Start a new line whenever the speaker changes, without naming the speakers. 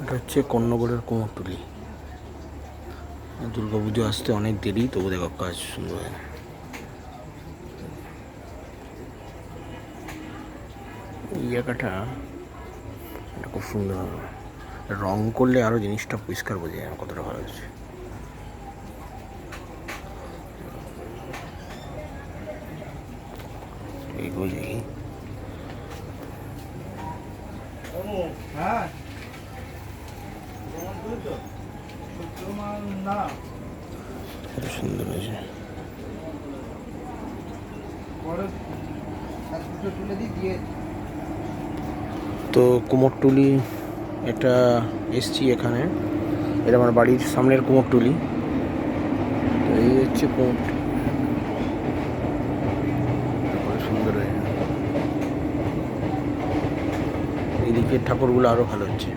এটা হচ্ছে কর্ণগড়ের কুমোরটুলি। দুর্গা পুজো আসতে অনেক দেরি, তবু দেখো কাজ সুন্দর হয় এই জায়গাটা খুব সুন্দর রং করলে আরও জিনিসটা পরিষ্কার বোঝা যায় কতটা ভালো হচ্ছে এই বুঝি তো কুমোরটুলি এটা এসছি এখানে। এটা আমার বাড়ির সামনের কুমোরটুলি তো এই হচ্ছে কুমোরটুলি এদিকের ঠাকুরগুলো আরও ভালো হচ্ছে।